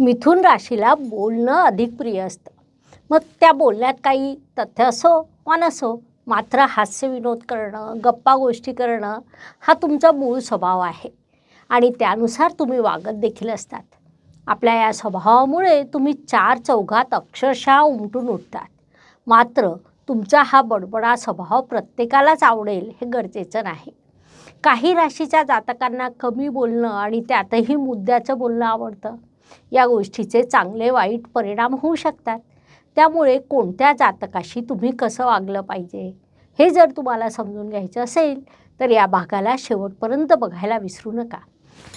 मिथुन राशीला बोलणं अधिक प्रिय असतं. मग त्या बोलण्यात काही तथ्य असो वा नसो मात्र हास्यविनोद करणं गप्पा गोष्टी करणं हा तुमचा मूळ स्वभाव आहे. आणि त्यानुसार तुम्ही वागत देखील असतात. आपल्या या स्वभावामुळे तुम्ही चार चौघात अक्षरशः उमटून उठतात. मात्र तुमचा हा बडबडा स्वभाव प्रत्येकालाच आवडेल हे गरजेचं नाही. काही राशीच्या जातकांना कमी बोलणं आणि त्यातही मुद्द्याचं बोलणं आवडतं. या गोष्टीचे चांगले वाईट परिणाम होऊ शकतात. त्यामुळे कोणत्या जातकाशी तुम्ही कसं वागलं पाहिजे? हे जर तुम्हाला समजून घ्यायचं असेल तर या भागाला शेवटपर्यंत बघायला विसरू नका.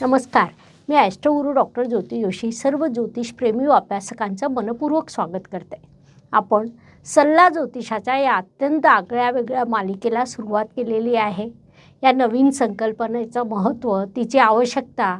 नमस्कार. मी ॲस्ट्रोगुरू डॉक्टर ज्योती जोशी सर्व ज्योतिषप्रेमी व अभ्यासकांचं मनपूर्वक स्वागत करते. आपण सल्ला ज्योतिषाच्या या अत्यंत आगळ्या वेगळ्या मालिकेला सुरुवात केलेली आहे. या नवीन संकल्पनेचं महत्त्व तिची आवश्यकता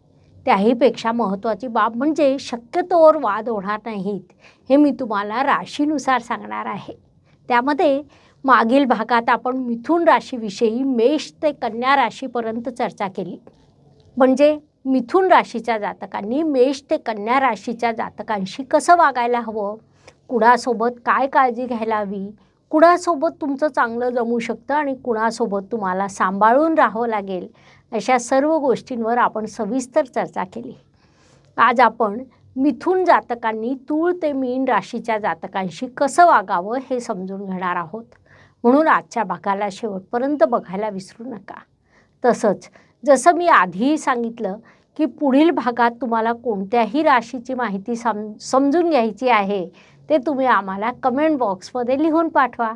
त्याहीपेक्षा महत्त्वाची बाब म्हणजे शक्यतोवर वाद होणार नाहीत हे मी तुम्हाला राशीनुसार सांगणार आहे. त्यामध्ये मागील भागात आपण मिथुन राशीविषयी मेष ते कन्या राशीपर्यंत चर्चा केली. म्हणजे मिथुन राशीच्या जातकांनी मेष ते कन्या राशीच्या जातकांशी कसं वागायला हवं? कुणासोबत काय काळजी घ्यायला हवी कुणासोबत तुमचं चांगलं जमू शकतं आणि कुणासोबत तुम्हाला सांभाळून राहावं लागेल? अशा सर्व गोष्टींवर आपण सविस्तर चर्चा केली. आज आपण मिथुन जातकांनी तूळ ते मीन राशीच्या जातकांशी कसं वागावं हे समजून घेणार आहोत. म्हणून आजच्या भागाला शेवटपर्यंत बघायला विसरू नका. तसंच जसं मी आधीही सांगितलं की पुढील भागात तुम्हाला कोणत्याही राशीची माहिती सम समजून घ्यायची आहे ते तुम्ही आम्हाला कमेंट बॉक्समध्ये लिहून पाठवा.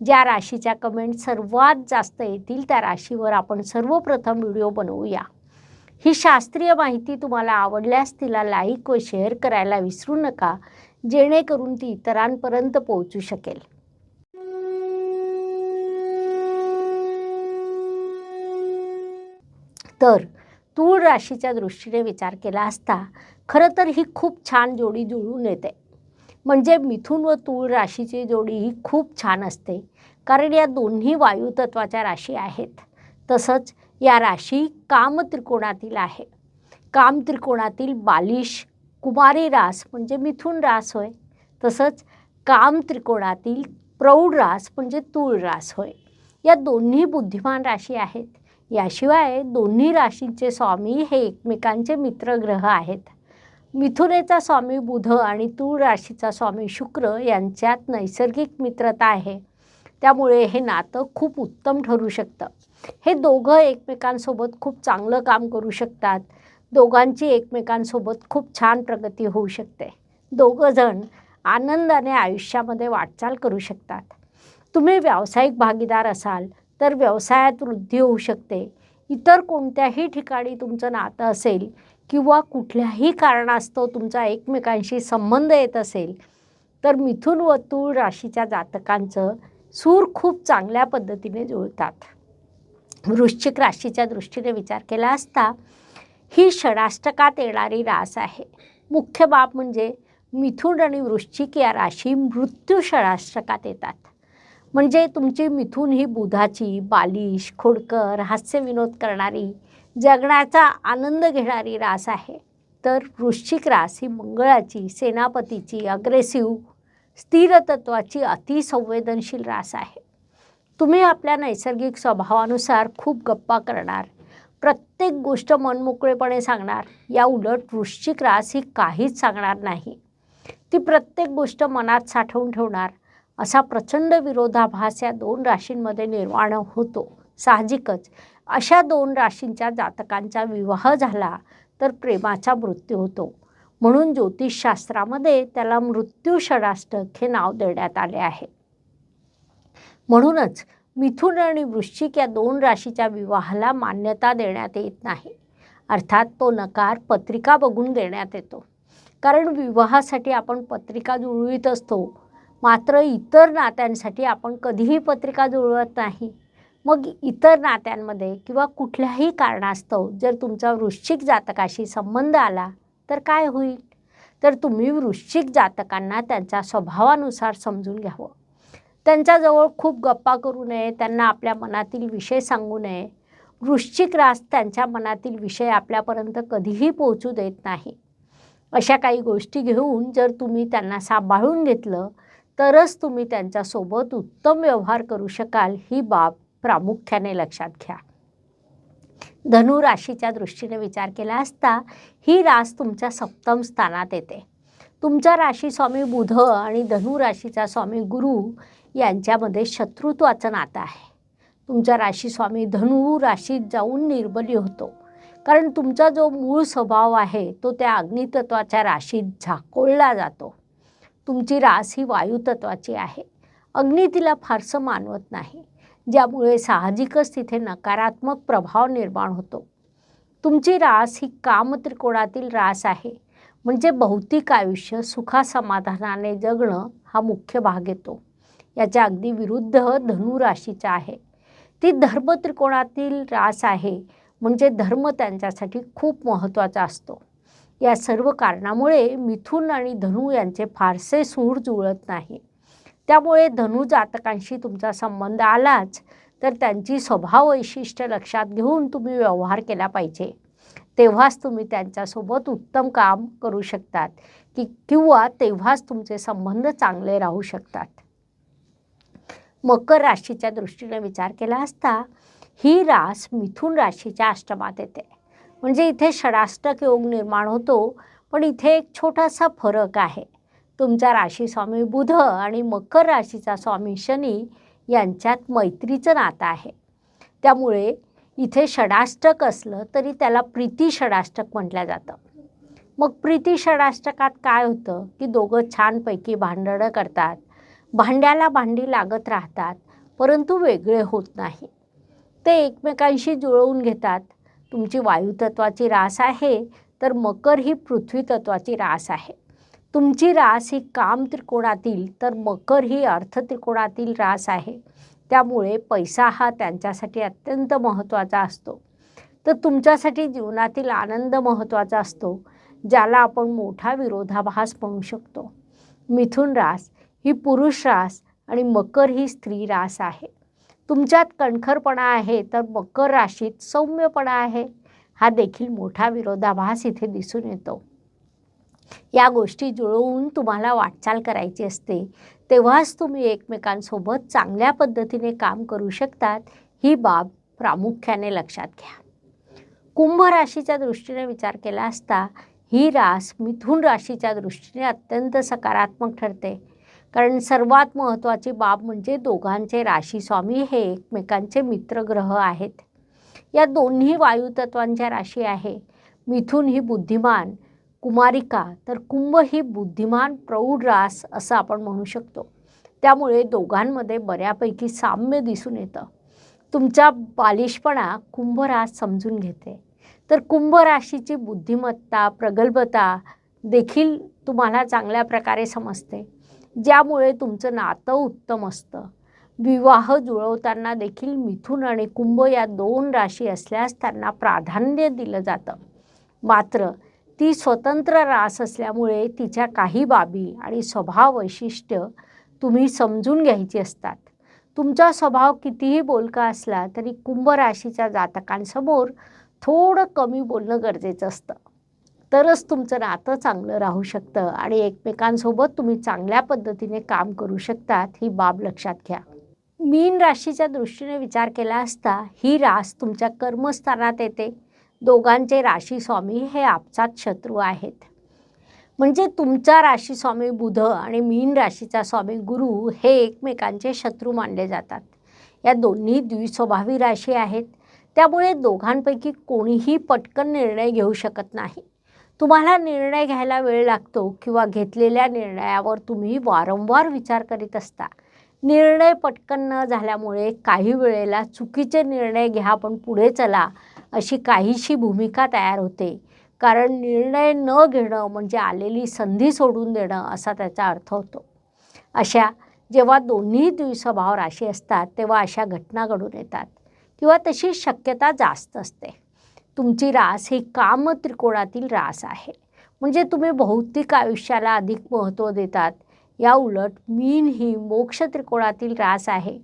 ज्या राशीच्या कमेंट सर्वात जास्त येतील त्या राशीवर आपण सर्वप्रथम व्हिडिओ बनवूया. ही शास्त्रीय माहिती तुम्हाला आवडल्यास तिला लाईक व शेअर करायला विसरू नका जेणेकरून ती इतरांपर्यंत पोहोचू शकेल. तर तूळ राशीच्या दृष्टीने विचार केला असता खरं तर ही खूप छान जोडी जुळून येते. म्हणजे मिथुन व तूळ राशीची जोडी ही खूप छान असते. कारण या दोन्ही वायुतत्वाच्या राशी आहेत. तसंच या राशी कामत्रिकोणातील आहे. कामत्रिकोणातील बालिश कुमारी रास म्हणजे मिथुन रास होय. तसंच कामत्रिकोणातील प्रौढ रास म्हणजे तूळ रास होय. या दोन्ही बुद्धिमान राशी आहेत. याशिवाय दोन्ही राशींचे स्वामी हे एकमेकांचे मित्रग्रह आहेत. मिथुनेचा स्वामी बुध आणि तूळ राशीचा स्वामी शुक्र यांच्यात नैसर्गिक मित्रता आहे. त्यामुळे हे नातं खूप उत्तम ठरू शकतं. हे दोघं एकमेकांसोबत खूप चांगलं काम करू शकतात. दोघांची एकमेकांसोबत खूप छान प्रगती होऊ शकते. दोघंजण आनंदाने आयुष्यामध्ये वाटचाल करू शकतात. तुम्ही व्यावसायिक भागीदार असाल तर व्यवसायात वृद्धी होऊ शकते. इतर कोणत्याही ठिकाणी तुमचं नातं असेल किंवा कुठल्याही कारणास्तव तुमचा एकमेकांशी संबंध येत असेल तर मिथुन वर्तुळ राशीच्या जातकांचं सूर खूप चांगल्या पद्धतीने जुळतात. वृश्चिक राशीच्या दृष्टीने विचार केला असता ही षडाष्टकात येणारी रास आहे. मुख्य बाब म्हणजे मिथुन आणि वृश्चिक या राशी मृत्यू षडाष्टकात येतात. म्हणजे तुमची मिथुन ही बुधाची बालिश खोडकर हास्यविनोद करणारी जगण्याचा आनंद घेणारी रास आहे. तर वृश्चिक रास ही मंगळाची सेनापतीची अग्रेसिव्ह स्थिरतत्वाची अतिसंवेदनशील रास आहे. तुम्ही आपल्या नैसर्गिक स्वभावानुसार खूप गप्पा करणार प्रत्येक गोष्ट मनमोकळेपणे सांगणार या उलट वृश्चिक रास ही काहीच सांगणार नाही. ती प्रत्येक गोष्ट मनात साठवून ठेवणार असा प्रचंड विरोधाभास या दोन राशींमध्ये निर्माण होतो. साहजिकच. अशा दोन राशींच्या जातकांचा विवाह झाला तर प्रेमाचा मृत्यू होतो. म्हणून ज्योतिषशास्त्रामध्ये त्याला मृत्यू षडाष्टक हे नाव देण्यात आले आहे. म्हणूनच मिथुन आणि वृश्चिक या दोन राशीच्या विवाहाला मान्यता देण्यात येत नाही. अर्थात तो नकार पत्रिका बघून देण्यात येतो. कारण विवाहासाठी आपण पत्रिका जुळवीत असतो. मात्र इतर नात्यांसाठी आपण कधीही पत्रिका जुळवत नाही. मग इतर नात्यांमध्ये किंवा कुठल्याही कारणास्तव जर तुमचा वृश्चिक जातकाशी संबंध आला तर काय होईल? तर तुम्ही वृश्चिक जातकांना त्यांच्या स्वभावानुसार समजून घ्यावं. त्यांच्याजवळ खूप गप्पा करू नये त्यांना आपल्या मनातील विषय सांगू नये. वृश्चिक रास त्यांच्या मनातील विषय आपल्यापर्यंत कधीही पोहोचू देत नाही. अशा काही गोष्टी घेऊन जर तुम्ही त्यांना सांभाळून घेतलं तरच तुम्ही त्यांच्यासोबत उत्तम व्यवहार करू शकाल. ही बाब प्रामुख्याने लक्षात घ्या. धनु राशीच्या दृष्टीने विचार केला असता ही रास तुमच्या सप्तम स्थानात येते. तुमचा राशी स्वामी बुध आणि धनु राशीचा स्वामी गुरु यांच्यामध्ये शत्रुत्वाचं नातं आहे. तुमचा राशी स्वामी धनु राशीत जाऊन निर्बली होतो. कारण तुमचा जो मूळ स्वभाव आहे तो त्या अग्नितत्वाच्या राशीत झाकोळला जातो. तुमची रास ही वायुतत्वाची आहे. अग्नी तिला फारसं मानवत नाही. ज्यामुळे साहजिकच तिथे नकारात्मक प्रभाव निर्माण होतो. तुमची रास ही कामत्रिकोणातील रास आहे. म्हणजे भौतिक आयुष्य सुखासमाधानाने जगणं हा मुख्य भाग येतो. याच्या अगदी विरुद्ध धनु राशीचा आहे. ती धर्मत्रिकोणातील रास आहे. म्हणजे धर्म त्यांच्यासाठी खूप महत्त्वाचा असतो. या सर्व कारणामुळे मिथुन आणि धनु यांचे फारसे सूर जुळत नाही. त्यामुळे धनु जातकांशी तुमचा संबंध आलाच तर त्यांची स्वभाव वैशिष्ट्य लक्षात घेऊन तुम्ही व्यवहार केला पाहिजे. तेव्हाच तुम्ही त्यांच्यासोबत उत्तम काम करू शकतात की किंवा तेव्हाच तुमचे संबंध चांगले राहू शकतात. मकर राशीच्या दृष्टीने विचार केला असता ही रास मिथुन राशीच्या अष्टमात येते. म्हणजे इथे षडाष्टक योग निर्माण होतो पण इथे एक छोटासा फरक आहे. तुमचा राशी स्वामी बुध आणि मकर राशीचा स्वामी शनी यांच्यात मैत्रीचं नातं आहे. त्यामुळे इथे षडाष्टक असलं तरी त्याला प्रीती षडाष्टक म्हटलं जातं. मग प्रीती षडाष्टकात काय होतं? की दोघं छानपैकी भांडणं करतात भांड्याला भांडी लागत राहतात परंतु वेगळे होत नाही. ते एकमेकांशी जुळवून घेतात. तुमची वायुतत्वाची रास आहे तर मकर ही पृथ्वीतत्वाची रास आहे. तुमची रास ही काम त्रिकोणातील तर मकर ही अर्थ त्रिकोणातील रास आहे. त्यामुळे पैसा हा त्यांच्यासाठी अत्यंत महत्त्वाचा असतो. तर तुमच्यासाठी जीवनातील आनंद महत्त्वाचा असतो ज्याला आपण मोठा विरोधाभास म्हणू शकतो. मिथुन रास ही पुरुष रास आणि मकर ही स्त्री रास आहे. तुमच्यात कणखरपणा आहे तर मकर राशीत सौम्यपणा आहे. हा देखील मोठा विरोधाभास इथे दिसून येतो. या गोष्टी जुळवून तुम्हाला वाटचाल करायची असते. तेव्हाच तुम्ही एकमेकांसोबत चांगल्या पद्धतीने काम करू शकतात ही बाब प्रामुख्याने लक्षात घ्या. कुंभ राशीच्या दृष्टीने विचार केला असता ही रास मिथुन राशीच्या दृष्टीने अत्यंत सकारात्मक ठरते. कारण सर्वात महत्त्वाची बाब म्हणजे दोघांचे राशी स्वामी हे एकमेकांचे मित्रग्रह आहेत. या दोन्ही वायुतत्वांच्या राशी आहे. मिथुन ही बुद्धिमान कुमारिका तर कुंभ ही बुद्धिमान प्रौढ रास असं आपण म्हणू शकतो. त्यामुळे दोघांमध्ये बऱ्यापैकी साम्य दिसून येतं. तुमचा बालिशपणा कुंभ रास समजून घेते. तर कुंभ राशीची बुद्धिमत्ता प्रगल्भता देखील तुम्हाला चांगल्या प्रकारे समजते. ज्यामुळे तुमचं नातं उत्तम असतं. विवाह जुळवताना देखील मिथुन आणि कुंभ या दोन राशी असल्यास त्यांना प्राधान्य दिलं जातं. मात्र ती स्वतंत्र रास असल्यामुळे तिच्या काही बाबी आणि स्वभाव वैशिष्ट्य तुम्ही समजून घ्यायची असतात. तुमचा स्वभाव कितीही बोलका असला तरी कुंभ राशीच्या जातकांसमोर थोडं कमी बोलणं गरजेचं असतं. तरच तुमचं नातं चांगलं राहू शकतं आणि एकमेकांसोबत तुम्ही चांगल्या पद्धतीने काम करू शकतात ही बाब लक्षात घ्या. मीन राशीच्या दृष्टीने विचार केला असता ही रास तुमच्या कर्मस्थानात येते. दोघांचे राशी स्वामी हे आपसात शत्रू आहेत. म्हणजे तुमचा राशी स्वामी बुध आणि मीन राशीचा स्वामी गुरु हे एकमेकांचे शत्रू मानले जातात. या दोन्ही द्विस्वभावी राशी आहेत. त्यामुळे दोघांपैकी कोणीही पटकन निर्णय घेऊ शकत नाही. तुम्हाला निर्णय घ्यायला वेळ लागतो किंवा घेतलेल्या निर्णयावर तुम्ही वारंवार विचार करीत असता. निर्णय पटकन न झाल्यामुळे काही वेळेला चुकीचे निर्णय घ्या पण पुढे चला अशी काहीशी भूमिका तयार होते. कारण निर्णय न घेणं म्हणजे आलेली संधी सोडून देणं असा त्याचा अर्थ होतो. अशा जेव्हा दोन्ही द्विस्वभाव राशी असतात तेव्हा अशा घटना घडून येतात किंवा तशी शक्यता जास्त असते. तुमची रास ही काम त्रिकोणातील रास आहे. म्हणजे तुम्ही भौतिक आयुष्याला अधिक महत्त्व देतात. या उलट मीन ही मोक्ष त्रिकोणातील रास आहे.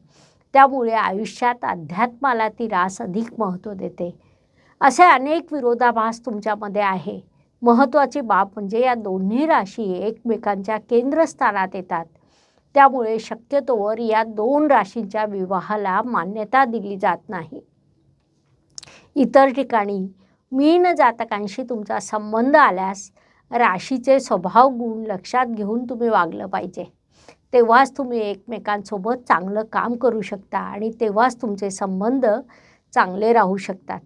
त्यामुळे आयुष्यात अध्यात्माला ती रास अधिक महत्त्व देते. असे अनेक विरोधाभास तुमच्यामध्ये आहे. महत्त्वाची बाब म्हणजे या दोन्ही राशी एकमेकांच्या केंद्रस्थानात येतात. त्यामुळे शक्यतोवर या दोन राशींच्या विवाहाला मान्यता दिली जात नाही. इतर ठिकाणी मीन जातकांशी तुमचा संबंध आल्यास राशीचे स्वभाव गुण लक्षात घेऊन तुम्ही वागलं पाहिजे. तेव्हाच तुम्ही एकमेकांसोबत चांगलं काम करू शकता आणि तेव्हाच तुमचे संबंध चांगले राहू शकतात.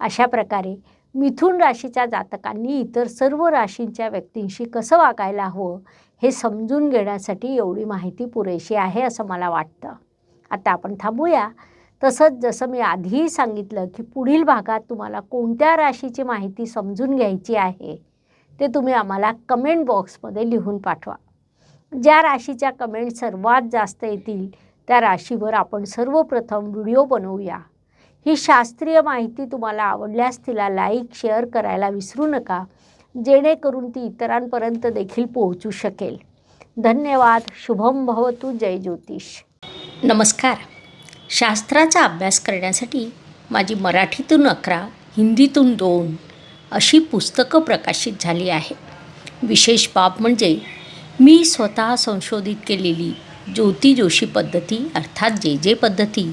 अशा प्रकारे मिथुन राशीच्या जातकांनी इतर सर्व राशींच्या व्यक्तींशी कसं वागायला हवं हे समजून घेण्यासाठी एवढी माहिती पुरेशी आहे असं मला वाटतं. आता आपण थांबूया. तसंच जसं मी आधीही सांगितलं की पुढील भागात तुम्हाला कोणत्या राशीची माहिती समजून घ्यायची आहे ते तुम्ही आम्हाला कमेंट बॉक्समध्ये लिहून पाठवा. ज्या राशीच्या कमेंट सर्वात जास्त येतील त्या राशीवर आपण सर्वप्रथम व्हिडिओ बनवूया. ही शास्त्रीय माहिती तुम्हाला आवडल्यास तिला लाईक शेअर करायला विसरू नका. जेणेकरून ती इतरांपर्यंत देखील पोहोचू शकेल. धन्यवाद. शुभम भवतु. जय ज्योतिष. नमस्कार. शास्त्राचा अभ्यास करण्यासाठी माझी मराठीतून अकरा हिंदीतून दोन अशी पुस्तकं प्रकाशित झाली आहे. विशेष बाब म्हणजे मी स्वतः संशोधित केलेली ज्योती जोशी पद्धती अर्थात जे जे पद्धती